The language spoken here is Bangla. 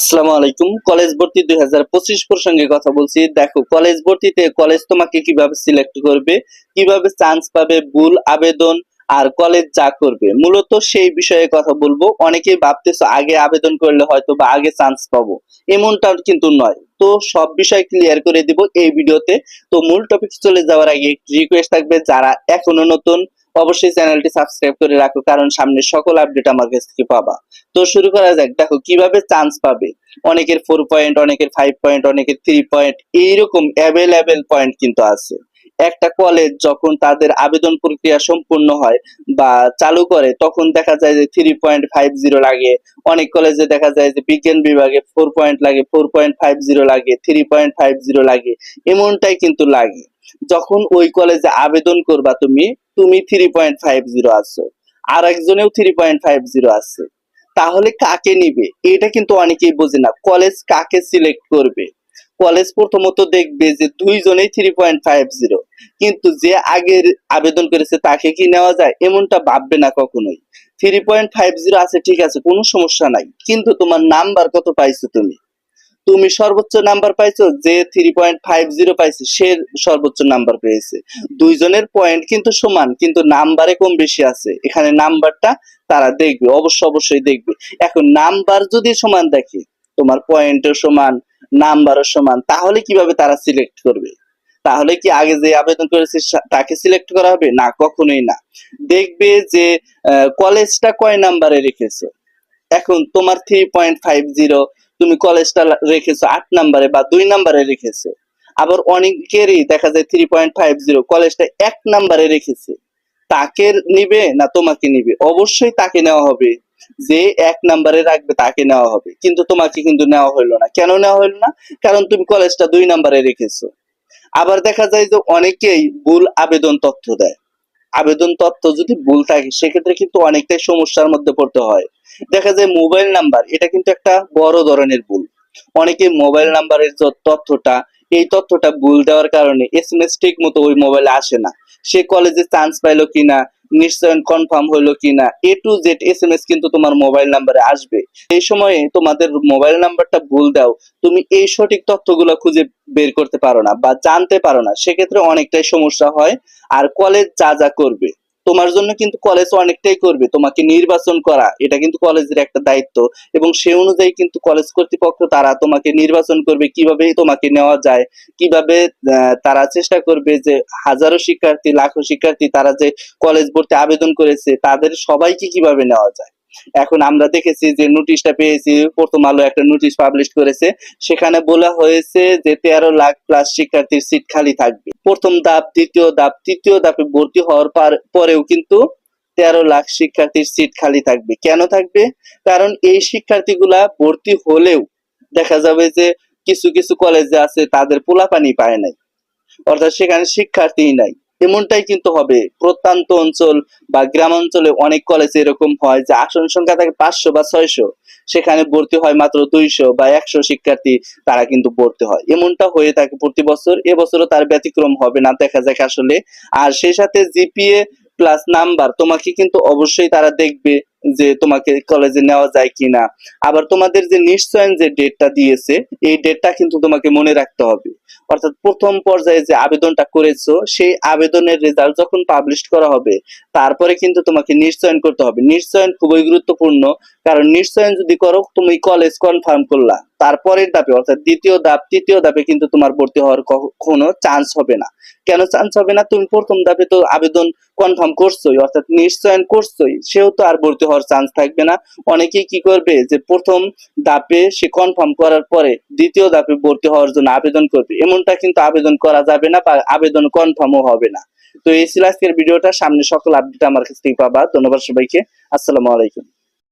আসসালামু আলাইকুম। কলেজ ভর্তি দুই হাজার পঁচিশ প্রসঙ্গে কথা বলছি। দেখো, কলেজ ভর্তিতে কলেজ তোমাকে কীভাবে সিলেক্ট করবে, কীভাবে চান্স পাবে, ভুল, আবেদন আর কলেজ যা করবে। মূলত সেই বিষয়ে কথা বলব। অনেকেই ভাবতেছো আগে আবেদন করলে হয়তো বা আগে চান্স পাবো। এমনটা কিন্তু নয়। তো সব বিষয় ক্লিয়ার করে দিব এই ভিডিওতে। তো মূল টপিক চলে যাওয়ার আগে একটি রিকোয়েস্ট থাকবে যারা এখনও নতুন অবশ্যই চ্যানেলটি সাবস্ক্রাইব করে রাখো, কারণ সামনে সকল আপডেট আমার কাছ থেকে পাবা। তো শুরু করা যাক, দেখো কীভাবে চান্স পাবে। অনেকের ফোর পয়েন্ট অনেকের ফাইভ পয়েন্ট অনেকের থ্রি পয়েন্ট এইরকম অ্যাভেলেবেল পয়েন্ট কিন্তু আছে। একটা কলেজ যখন তাদের আবেদন প্রক্রিয়া সম্পূর্ণ হয় বা চালু করে, তখন দেখা যায় যে থ্রি পয়েন্ট ফাইভ জিরো লাগে। অনেক কলেজে দেখা যায় যে বিজ্ঞান বিভাগে ফোর পয়েন্ট লাগে ফোর পয়েন্ট ফাইভ জিরো লাগে থ্রি পয়েন্ট ফাইভ জিরো লাগে, এমনটাই কিন্তু লাগে। যখন ওই কলেজে আবেদন করবা তুমি তুমি থ্রি পয়েন্ট ফাইভ জিরো আছো আর একজনেও থ্রি পয়েন্ট ফাইভ জিরো আছে। তাহলে কাকে নিবে? এটা কিন্তু অনেকেই বোঝে না। কলেজ কাকে সিলেক্ট করবে? কলেজ প্রথমত দেখবে যে দুইজনেই থ্রি পয়েন্ট ফাইভ জিরো কিন্তু যে আগের আবেদন করেছে তাকে কি নেওয়া যায়? এমনটা ভাববে না কখনোই। থ্রি পয়েন্ট ফাইভ জিরো আছে, ঠিক আছে, কোনো সমস্যা নাই। কিন্তু তোমার নাম্বার কত পাইছো তুমি? তুমি সর্বোচ্চ নাম্বার পাইছো, যে থ্রি পয়েন্ট ফাইভ জিরো পাইছে, সে সর্বোচ্চ নাম্বার পেয়েছে। দুইজনের পয়েন্ট কিন্তু সমান, কিন্তু নাম্বারে কম বেশি আছে। এখানে নাম্বারটা তারা দেখবে, অবশ্য অবশ্যই দেখবে। এখন নাম্বার যদি সমান দেখে, তোমার পয়েন্টও সমান, নাম্বারও সমান, তাহলে কীভাবে তারা সিলেক্ট করবে? তাহলে কি আগে যে আবেদন করেছে তাকে সিলেক্ট করা হবে? না, কখনোই না। দেখবে যে কলেজটা কয় নাম্বারে রেখেছো? এখন তোমার থ্রি পয়েন্ট ফাইভ জিরো তুমি কলেজটা রেখেছো আট নাম্বারে বা দুই নাম্বারে রেখেছো। আবার অনেকেরই দেখা যায় থ্রি পয়েন্ট ফাইভ জিরো কলেজটা এক নাম্বারে রেখেছে। তাকে নিবে না তোমাকে নিবে? অবশ্যই তাকে নেওয়া হবে। যে এক নাম্বারে রাখবে তাকে নেওয়া হবে। কিন্তু তোমাকে কিন্তু নেওয়া হলো না। কেন নেওয়া হলো না? কারণ তুমি কলেজটা দুই নাম্বারে রেখেছো। আবার দেখা যায় যে অনেকেই ভুল আবেদন তথ্য দেয়। আবেদন তথ্য যদি ভুল থাকে, সেক্ষেত্রে কিন্তু অনেকটাই সমস্যার মধ্যে পড়তে হয়। দেখা যায় মোবাইল নাম্বার এটা কিন্তু একটা বড় ধরনের ভুল। অনেকে মোবাইল নাম্বারের যে তথ্যটা, এই তথ্যটা ভুল দেওয়ার কারণে এস এম এস ঠিক মতো ওই মোবাইলে আসে না। সে কলেজে চান্স পাইলো কিনা নিশ্চয়ন কনফার্ম হলো কিনা? A to Z S M S কিন্তু তোমার মোবাইল নাম্বারে আসবে। এই সময়ে তোমাদের মোবাইল নাম্বারটা ভুল দাও। তুমি এই সঠিক তথ্যগুলো খুঁজে বের করতে পারো না বা জানতে পারো না। সেক্ষেত্রে অনেকটাই সমস্যা হয়। আর কলেজ যা যা করবে। তোমার জন্য কিন্তু কলেজ অনেকটাই করবে। তোমাকে নির্বাচন করা, এটা কিন্তু কলেজের একটা দায়িত্ব। এবং সে অনুযায়ী কিন্তু কলেজ কর্তৃপক্ষ তারা তোমাকে নির্বাচন করবে, কীভাবে তোমাকে নেওয়া যায়, কীভাবে তারা চেষ্টা করবে যে হাজারো শিক্ষার্থী, লাখো শিক্ষার্থী তারা যে কলেজ ভর্তি আবেদন করেছে, তাদের সবাইকে কীভাবে নেওয়া যায়। এখন আমরা দেখেছি যে নোটিশটা পেয়েছি, প্রথম আলো একটা নোটিশ পাবলিশ করেছে। সেখানে বলা হয়েছে যে তেরো লাখ প্লাস শিক্ষার্থীর সিট খালি থাকবে। প্রথম ধাপ, দ্বিতীয় ধাপ, তৃতীয় ধাপে ভর্তি হওয়ার পার- পরেও কিন্তু তেরো লাখ শিক্ষার্থীর সিট খালি থাকবে। কেন থাকবে? কারণ এই শিক্ষার্থীগুলা ভর্তি হলেও দেখা যাবে যে কিছু কিছু কলেজে আছে, তাদের পোলাপানি পায় নাই। অর্থাৎ সেখানে শিক্ষার্থীই নাই। এমনটাই কিন্তু হবে। প্রত্যন্ত অঞ্চল বা গ্রামাঞ্চলে অনেক কলেজ এরকম হয় যে আসন সংখ্যা থাকে পাঁচশো বা ছয়শো। সেখানে ভর্তি হয় মাত্র দুইশো বা একশো শিক্ষার্থী তারা কিন্তু ভর্তি হয়। এমনটা হয়ে থাকে প্রতি বছর। এবছরও তার ব্যতিক্রম হবে না, দেখা যাক আসলে। আর সেই সাথে জিপিএ প্লাস নাম্বার তোমাকে কিন্তু অবশ্যই তারা দেখবে যে তোমাকে কলেজে নেওয়া যায় কিনা। আবার তোমাদের যে নিশ্চয়ন যে ডেটটা দিয়েছে, এই ডেটটা কিন্তু তোমাকে মনে রাখতে হবে। অর্থাৎ প্রথম পর্যায়ে যে আবেদনটা করেছ, সেই আবেদনের রেজাল্ট যখন পাবলিশ করা হবে, তারপরে কিন্তু তোমাকে নিশ্চয়ন করতে হবে। নিশ্চয়ন খুবই গুরুত্বপূর্ণ, কারণ নিশ্চয়ন যদি করো, তুমি কলেজ কনফার্ম করলা। তারপরের ধাপে, অর্থাৎ দ্বিতীয় ধাপ, তৃতীয় ধাপে কিন্তু তোমার ভর্তি হওয়ার কোনো চান্স হবে না। কেন চান্স হবে না? তুমি প্রথম ধাপে তো আবেদন কনফার্ম করছোই, অর্থাৎ নিশ্চয়ন করছোই, সেও তো আর ভর্তি হওয়ার চান্স থাকবে না। অনেকেই কি করবে? যে প্রথম ধাপে সে কনফার্ম করার পরে দ্বিতীয় ধাপে ভর্তি হওয়ার জন্য আবেদন করবে। এমনটা কিন্তু আবেদন করা যাবে না বা আবেদন কনফার্মও হবে না। তো এই ছিল আজকের ভিডিওটা। সামনে সকল আপডেট আমার কাছ থেকে পাবা। ধন্যবাদ সবাইকে। আসসালামু আলাইকুম।